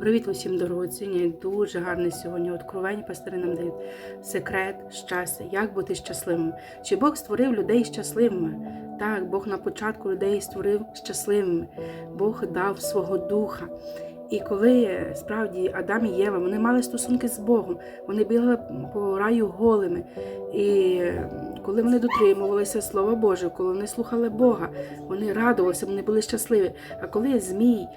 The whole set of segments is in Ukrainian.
Привіт усім дорогоцінні. Дуже гарне сьогодні откровення пастори нам дають секрет щастя, як бути щасливим. Чи Бог створив людей щасливими? Так, Бог на початку людей створив щасливими. Бог дав свого духа. І коли справді Адам і Єва вони мали стосунки з Богом, вони бігали по раю голими. І коли вони дотримувалися Слова Божого, коли вони слухали Бога, вони радувалися, вони були щасливі. А коли Змій,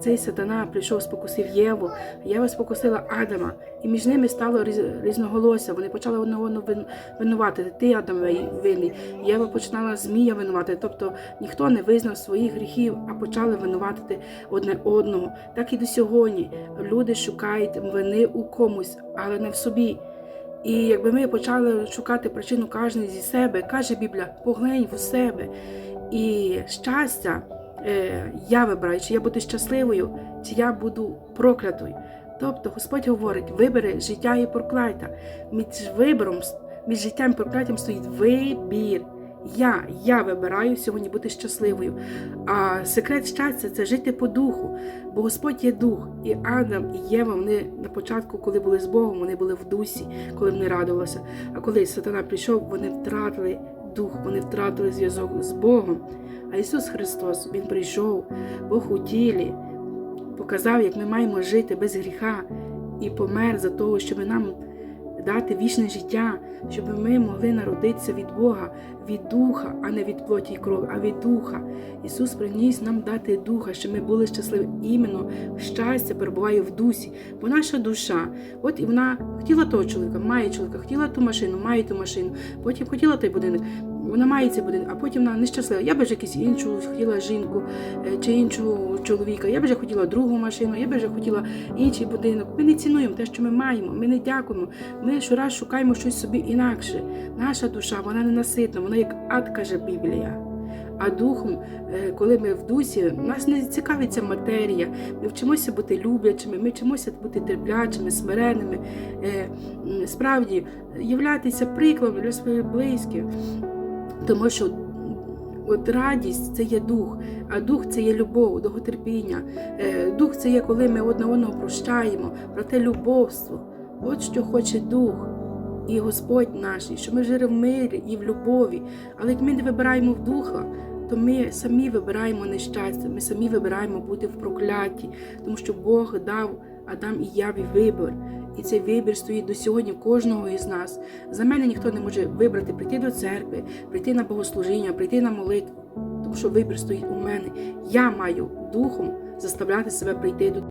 цей сатана прийшов, спокусив Єву, Єва спокусила Адама, і між ними стало різ- різноголосся. Вони почали одного вин- винуватити. Ти Адам винний. Єва починала змія винувати. Тобто ніхто не визнав своїх гріхів, а почали винуватити одне одного. Так і до сьогодні люди шукають вини у комусь, але не в собі. І якби ми почали шукати причину кожен зі себе, каже Біблія, поглянь в себе. І щастя е, я вибираю, чи я буду щасливою, чи я буду проклятою. Тобто Господь говорить: вибери життя і прокляття. Між вибором, між життям і прокляттям стоїть вибір. Я, я вибираю сьогодні бути щасливою. А секрет щастя це жити по духу, бо Господь є дух. І Адам, і Єва, вони на початку, коли були з Богом, вони були в дусі, коли вони радувалися. А коли сатана прийшов, вони втратили дух, вони втратили зв'язок з Богом. А Ісус Христос, Він прийшов, Бог у тілі, показав, як ми маємо жити без гріха і помер за того, щоб нам дати вічне життя, щоб ми могли народитися від Бога, від духа, а не від плоті і крові, а від духа. Ісус приніс нам дати духа, щоб ми були щасливі. Іменно щастя перебуває в дусі, бо наша душа, от і вона хотіла того чоловіка, має чоловіка, хотіла ту машину, має ту машину, потім хотіла той будинок. Вона має цей будинок, а потім вона нещаслива. Я би вже якусь іншу хотіла жінку е, чи іншого чоловіка. Я би вже хотіла другу машину, я би вже хотіла інший будинок. Ми не цінуємо те, що ми маємо. Ми не дякуємо. Ми щораз шукаємо щось собі інакше. Наша душа, вона ненаситна, вона як ад, каже Біблія. А духом, е, коли ми в дусі, нас не цікавиться матерія. Ми вчимося бути люблячими, ми вчимося бути терплячими, смиренними, е, справді являтися прикладом для своїх близьких. Тому що от радість це є дух, а дух це є любов, довготерпіння. Е, Дух це є, коли ми одне одного прощаємо, проте любовство. От що хоче дух. І Господь наш, що ми жили в мирі і в любові. Але як ми не вибираємо в духа, то ми самі вибираємо нещастя, ми самі вибираємо бути в прокляті, тому що Бог дав Адам і Яві вибір. І цей вибір стоїть до сьогодні кожного із нас. За мене ніхто не може вибрати прийти до церкви, прийти на богослужіння, прийти на молитву, тому що вибір стоїть у мене. Я маю духом заставляти себе прийти до